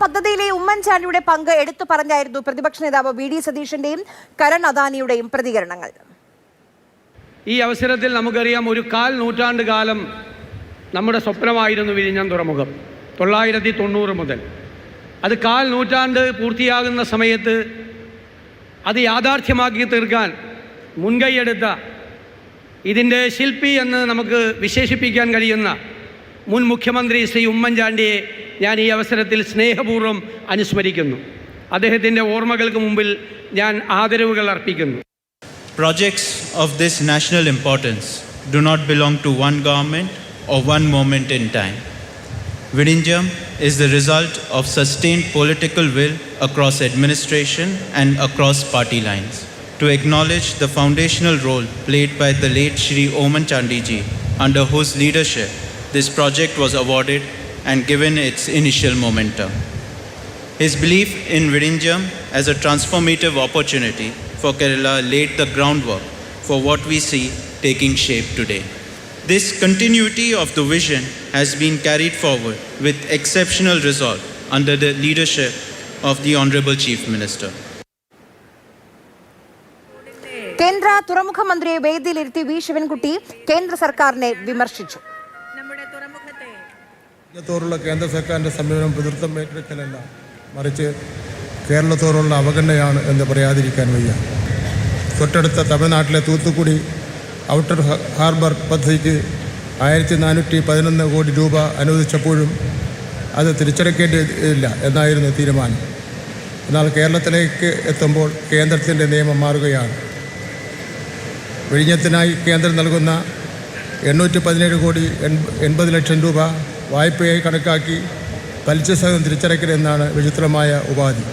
പദ്ധതിയിലെ ഉമ്മൻചാണ്ടിയുടെ പങ്ക് എടുത്തു പറഞ്ഞായിരുന്നു പ്രതിപക്ഷ നേതാവ് വി ഡി സതീഷിന്റെയും കരൺ അദാനിയുടെയും പ്രതികരണങ്ങൾ. ഈ അവസരത്തിൽ നമുക്കറിയാം ഒരു കാൽ നൂറ്റാണ്ട് കാലം നമ്മുടെ സ്വപ്നമായിരുന്നു വിഴിഞ്ഞം തുറമുഖം തൊള്ളായിരത്തി തൊണ്ണൂറ് മുതൽ. അത് കാൽ നൂറ്റാണ്ട് പൂർത്തിയാകുന്ന സമയത്ത് അത് യാഥാർത്ഥ്യമാക്കി തീർക്കാൻ മുൻകൈയെടുത്ത ഇതിന്റെ ശില്പി എന്ന് നമുക്ക് വിശേഷിപ്പിക്കാൻ കഴിയുന്ന മുൻ മുഖ്യമന്ത്രി ശ്രീ ഉമ്മൻചാണ്ടിയെ ഞാൻ ഈ അവസരത്തിൽ സ്നേഹപൂർവ്വം അനുസ്മരിക്കുന്നു അദ്ദേഹത്തിൻ്റെ ഓർമ്മകൾക്ക് മുമ്പിൽ ഞാൻ ആദരവുകൾ അർപ്പിക്കുന്നു Projects of this national importance do not belong to one government or one moment in time. Virinjam is the result of sustained political will across administration and across party lines. To acknowledge the foundational role played by the late Shri Oman Chandiji, under whose leadership this project was awarded and given its initial momentum. His belief in Virinjam as a transformative opportunity for Kerala laid the groundwork for what we see taking shape today. This continuity of the vision has been carried forward with exceptional resolve under the leadership of the Honorable Chief Minister. കേന്ദ്ര തുറമുഖ മന്ത്രിയെ വേദിയിലിരുത്തി V Sivankutty കേന്ദ്ര സർക്കാരിനെ വിമർശിച്ചു നമ്മുടെ തുറമുഖത്തെ രാജ്യത്തോടുള്ള കേന്ദ്ര സർക്കാരിന്റെ സമീപനം പിതൃത്വം ഏറ്റെടുക്കലല്ല മറിച്ച് കേരളത്തോടുള്ള അവഗണനയാണ് എന്ന് പറയാതിരിക്കാൻ വയ്യ. തൊട്ടടുത്ത തമിഴ്നാട്ടിലെ തൂത്തുക്കുടി ഔട്ടർ ഹാർബർ പദ്ധതിക്ക് ആയിരത്തി നാനൂറ്റി പതിനൊന്ന് കോടി രൂപ അനുവദിച്ചപ്പോഴും അത് തിരിച്ചടക്കേണ്ടതില്ല എന്നായിരുന്നു തീരുമാനം. എന്നാൽ കേരളത്തിലേക്ക് എത്തുമ്പോൾ കേന്ദ്രത്തിന്റെ നിയമം മാറുകയാണ്. വിഴിഞ്ഞത്തിനായി കേന്ദ്രം നൽകുന്ന എണ്ണൂറ്റി പതിനേഴ് കോടി എൺപ- എൺപത് ലക്ഷം രൂപ വായ്പയായി കണക്കാക്കി പലിശ സഹിതം തിരിച്ചടയ്ക്കലെന്നാണ് വിചിത്രമായ ഉപാധി.